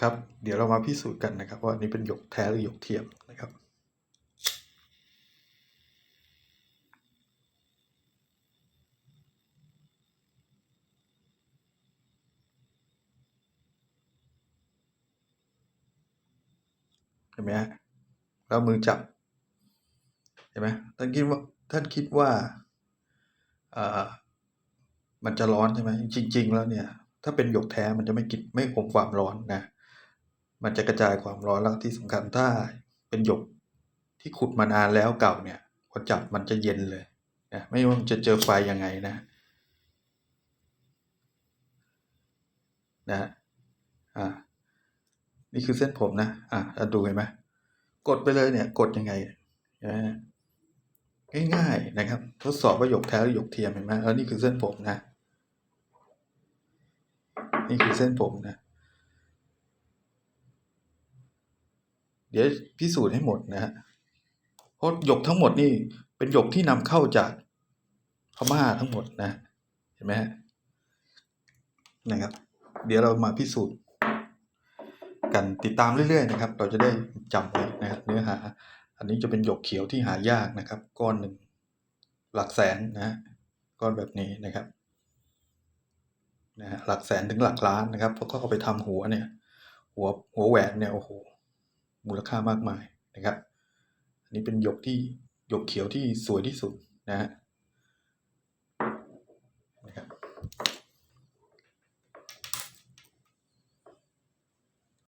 ครับ เดี๋ยวเรามาพิสูจน์กันนะครับ ว่านนี้เป็นหยกแท้หรือหยกเทียมนะครับ เห็นไหมฮะแล้วมือจับ เห็นไหมท่านคิดว่าท่านคิดว่าอ่ามันจะร้อนใช่ไหมจริง ๆ แล้วเนี่ย ถ้าเป็นหยกแท้มันจะไม่กินไม่อมความร้อนนะ มันจะกระจายความร้อนแล้วที่สำคัญถ้าเป็นหยกที่ขุดมานานแล้วเก่าเนี่ยพอจับมันจะเย็นเลยนะไม่ว่ามันจะเจอไฟยังไงนะนะอ่านี่คือเส้นผมนะอะเราดูเห็นไหมกดไปเลยเนี่ยกดยังไงนะง่ายๆนะครับ ทดสอบว่าหยกแท้หรือหยกเทียมเห็นไหมแล้วนี่คือเส้นผมนะ นี่คือเส้นผมนะ เดี๋ยวพิสูจน์ให้หมดนะฮะเพราะหยกทั้งหมดนี่เป็นหยกที่นำเข้าจากพม่าทั้งหมดนะ เห็นไหมฮะนะครับ เดี๋ยวเรามาพิสูจน์กันติดตามเรื่อยๆนะครับ เราจะได้จำไว้นะครับเนื้อหา อันนี้จะเป็นหยกเขียวที่หายากนะครับ ก้อนหนึ่งหลักแสนนะฮะก้อนแบบนี้นะครับนะฮะหลักแสนถึงหลักล้านนะครับเพราะเขาเอาไปทำหัวเนี่ย หัวหัวแหวนเนี่ยโอ้โห มูลค่ามากมายนะครับ อันนี้เป็นหยกที่หยกเขียวที่สวยที่สุดนะฮะ